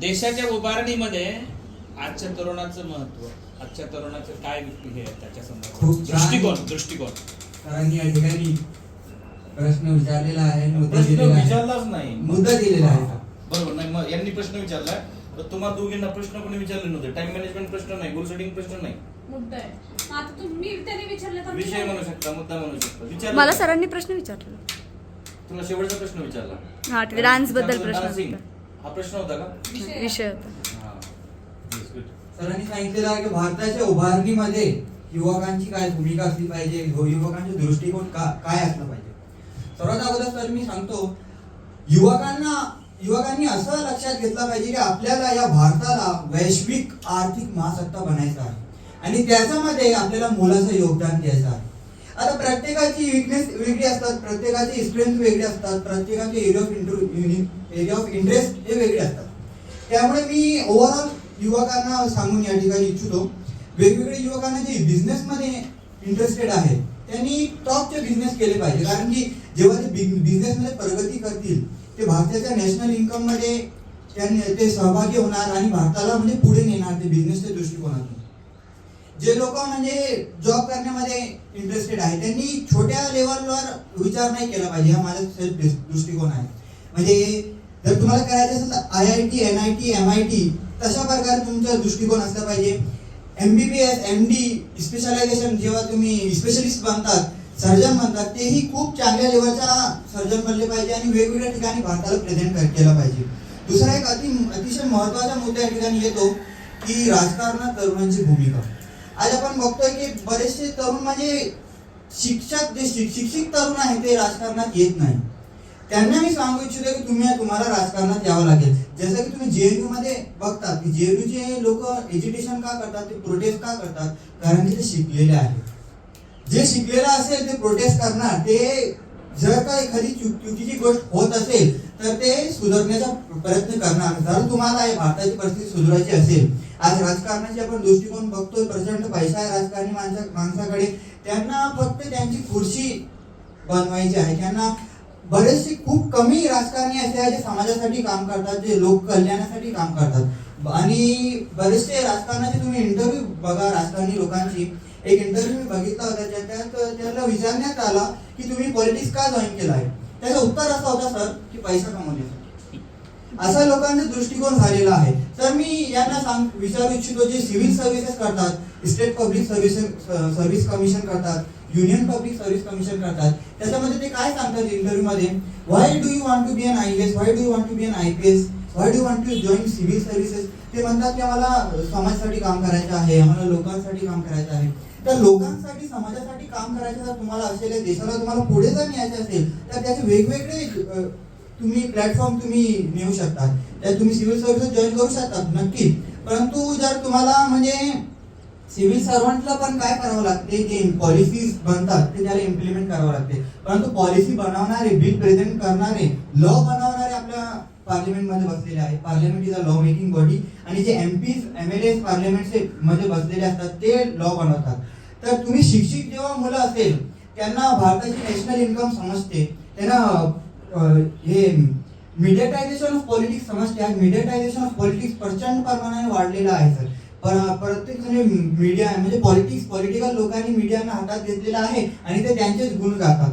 देशाच्या उभारणीमध्ये आजच्या तरुणाचं महत्त्व आजच्या तरुणाचं काय हे आहे त्याच्या संदर्भात? खूप छान. दृष्टिकोन दृष्टिकोन. सरांनी या ठिकाणी प्रश्न विचारलेला आहे मुद्दा प्रश्न दिलेला आहे. विचारलाच नाही. मुद्दा दिलेला आहे. बरोबर नाही मग यांनी प्रश्न विचारलाय तर तुम्हाला दोघींना प्रश्न कोणी विचारले नव्हते. टाइम मॅनेजमेंट प्रश्न नाही गोल सेटिंग प्रश्न नाही. मुद्दा आहे. मग आता तुम्ही त्याने विचारले तर मी विषय म्हणू शकता मुद्दा म्हणू शकता. विचार मला सरांनी प्रश्न विचारला. तुला शेवटचा प्रश्न विचारला. हा, ते dance बद्दल प्रश्न. dancing. हा प्रश्न होता का? विषय- होता. हा. सरांनी सांगितलेलं आहे की भारताच्या उभारणीमध्ये युवकांची काय भूमिका असली पाहिजे? युवकांचे दृष्टिकोन का काय असलं पाहिजे? सर्वात अगोदर सर मी सांगतो युवकांना युवकांनी असं लक्षात घेतलं पाहिजे की आपल्याला या भारताला वैश्विक आर्थिक महासत्ता बनायचं आहे. आणि त्याच्यामध्ये आपल्याला मोलाचं योगदान द्यायचं आहे. आता प्रत्येकाची विकनेस वेगळी असतात प्रत्येकाची स्ट्रेंथ वेगळी असतात प्रत्येकाचे area of area of interest हे वेगळे असतात. त्यामुळे मी ओव्हरऑल युवकांना सांगून या ठिकाणी इच्छितो वेगवेगळे युवकांना जे बिझनेसमध्ये इंटरेस्टेड आहेत त्यांनी टॉपचे बिझनेस केले पाहिजे. कारण की जेव्हा ते बिझनेसमध्ये प्रगती करतील ते भारताच्या नॅशनल इन्कममध्ये त्यांनी ते सहभागी होणार आणि भारताला म्हणजे पुढे नेणार ते बिझनेसच्या दृष्टिकोनातून. जे लोक म्हणजे जॉब करण्यामध्ये इंटरेस्टेड आहे त्यांनी छोट्या लेवलवर विचार नाही केला पाहिजे हा माझा सेल्फ दृष्टिकोन आहे. म्हणजे जर तुम्हाला करायचं असेल तर I I T N I T M I T तशा प्रकारे तुमचा दृष्टिकोन असला पाहिजे. M B B S M D specialization जेव्हा तुम्ही स्पेशलिस्ट बनतात सर्जन बनतात तेही खूप चांगल्या लेवलचा सर्जन बनले पाहिजे आणि वेगवेगळ्या ठिकाणी भारताला प्रेझेंट केलं पाहिजे. दुसरा एक अति अतिशय महत्त्वाचा मुद्दा या ठिकाणी येतो की राजकारणात तरुणांची भूमिका. आज आपण बघतोय की बरेचसे तरुण म्हणजे शिक्षक जे शिक्षित तरुण आहे ते राजकारणात येत नाही. त्यांना मी सांगू इच्छितो की तुम्ही तुम्हाला राजकारणात यावं लागेल. जसं की तुम्ही जेएनयू मध्ये बघता की जेएनयूचे लोक एज्युकेशन का करतात ते प्रोटेस्ट का करतात? कारण की ते शिकलेले आहेत. जे शिकलेलं असेल ते प्रोटेस्ट करणार. ते जर का एखादी चुक- चुकीची गोष्ट होत असेल तर ते सुधारण्याचा प्रयत्न करणार. जर तुम्हाला भारताची परिस्थिती सुधारायची असेल. आज राजकारणाचे आपण दृष्टिकोन बघतोय. प्रचंड पैसा आहे राजकारणी माणसा माणसाकडे. त्यांना फक्त त्यांची खुर्शी बनवायची आहे. त्यांना बरेचसे खूप कमी राजकारणी असे आहे जे समाजासाठी काम करतात जे लोक कल्याणासाठी काम करतात. आणि बरेचसे राजकारणाचे तुम्ही इंटरव्ह्यू बघा राजकारणी लोकांची. एक इंटरव्ह्यू मी बघितला होता. ज्याच्यात त्याला विचारण्यात आला की तुम्ही पॉलिटिक्स का जॉईन केला आहे त्याचं उत्तर असं होता सर की पैसा कमवण्यासाठी असा लोकांचा दृष्टिकोन झालेला आहे. तर मी यांना सांग विचारू इच्छितो जे सिव्हिल सर्व्हिसेस करतात state public service service commission करतात युनियन पब्लिक सर्व्हिस कमिशन करतात त्याच्यामध्ये ते काय सांगतात इंटरव्ह्यू मध्ये why do you want to be an I S why do you want to be an I P S why do want to join civil services ते म्हणतात की आम्हाला समाजासाठी काम करायचं आहे आम्हाला लोकांसाठी काम करायचं आहे. तर लोकांसाठी समाजासाठी काम करायचं जर तुम्हाला असेल देशाला तुम्हाला पुढे जर न्यायचं असेल तर त्याचे वेगवेगळे तुम्ही प्लॅटफॉर्म तुम्ही नेऊ शकता त्यात तुम्ही सिव्हिल सर्व्हिस जॉईन करू शकता नक्की परंतु जर तुम्हाला म्हणजे सिव्हिल सर्वंटला पण काय करावं लागते जे पॉलिसीज बनतात ते त्याला इम्प्लिमेंट करावं लागते. परंतु पॉलिसी बनवणारे बिल प्रेझेंट करणारे लॉ बनवणारे आपल्या पार्लिमेंटमध्ये बसलेले आहे parliament is a law making body आणि जे M P M L S पार्लिमेंटमध्ये बसलेले असतात ते लॉ बनवतात. तर तुम्ही शिक्षित जेव्हा मुलं असेल त्यांना भारताची नॅशनल इन्कम समजते. त्यांना हे मिडियटायझेशन ऑफ पॉलिटिक्स समजते आणि मिडियटायझेशन ऑफ पॉलिटिक्स प्रचंड प्रमाणाने वाढलेलं आहे सर. पर- प्रत्येक म्हणजे मीडिया म्हणजे पॉलिटिक्स पॉलिटिकल लोकांनी मीडियाना हातात घेतलेला आहे आणि ते त्यांचेच गुण गातात.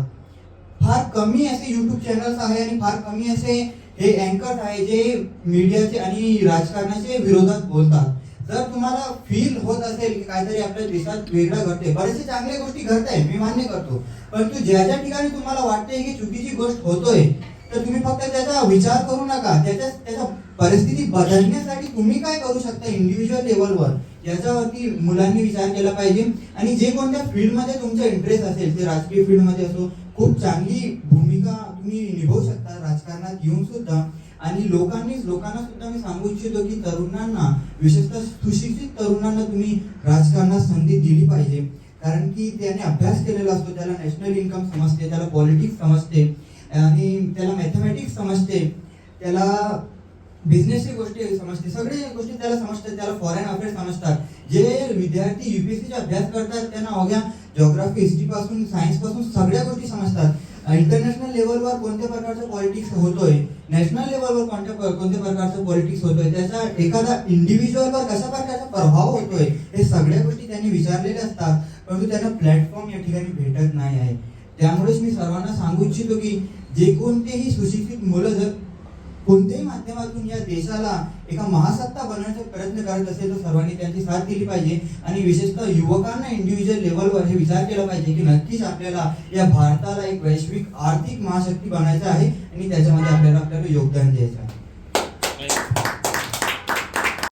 फार कमी असे यूट्यूब चॅनल्स आहे आणि फार कमी असे हे अँकर्स आहे जे मीडियाचे आणि राजकारणाचे विरोधात बोलतात. जर तुम्हाला फील होत असेल की काहीतरी आपल्या देशात वेगळं घडते बरेचसे चांगल्या गोष्टी घडत आहे मी मान्य करतो. परंतु ज्या ज्या ठिकाणी तुम्हाला वाटते की चुकीची गोष्ट होतोय तर तुम्ही फक्त त्याचा विचार करू नका. त्याच्या त्याच्या परिस्थिती बदलण्यासाठी तुम्ही काय करू शकता इंडिव्हिज्युअल लेवलवर याच्यावरती मुलांनी विचार केला पाहिजे. आणि जे कोणत्या फील्डमध्ये तुमचा इंटरेस्ट असेल ते राजकीय फील्डमध्ये असो खूप चांगली भूमिका तुम्ही निभावू शकता. राजकारणात येऊन सुद्धा आणि लोकांनी लोकांना सुद्धा मी सांगू इच्छितो की तरुणांना विशेषतः सुशिक्षित तरुणांना तुम्ही राजकारणात संधी दिली पाहिजे. कारण की त्याने अभ्यास केलेला असतो त्याला नॅशनल इन्कम समजते त्याला पॉलिटिक्स समजते आणि त्याला मॅथमॅटिक्स समजते त्याला बिझनेसची गोष्टी समजते सगळे गोष्टी त्याला समजतात त्याला फॉरेन अफेअर्स समजतात. जे विद्यार्थी युपीएससीचा अभ्यास करतात त्यांना अवघ्या जॉग्राफी हिस्ट्री पासून सायन्सपासून सगळ्या गोष्टी समजतात. इंटरनॅशनल लेवलवर कोणत्या प्रकारचं पॉलिटिक्स होतोय? नॅशनल लेवलवर कोणत्या कोणत्या प्रकारचं पॉलिटिक्स होतोय? त्याचा एखादा इंडिव्हिज्युअलवर कशा प्रकारचा प्रभाव होतोय? हे सगळ्या गोष्टी त्यांनी विचारलेल्या असतात परंतु त्यांना प्लॅटफॉर्म या ठिकाणी भेटत नाही आहे. त्यामुळेच मी सर्वांना सांगू इच्छितो की जे कोणतेही सुशिक्षित मुलं जर कोणत्याही माध्यमातून या देशाला एका महासत्ता बनवण्याचा प्रयत्न करत असेल तर सर्वांनी त्यांची साथ दिली पाहिजे. आणि विशेषतः युवकांना इंडिव्हिज्युअल लेवलवर हे विचार केला पाहिजे की नक्कीच आपल्याला या भारताला एक वैश्विक आर्थिक महाशक्ती बनायचं आहे आणि त्याच्यामध्ये आपल्याला आपल्याला योगदान द्यायचं आहे.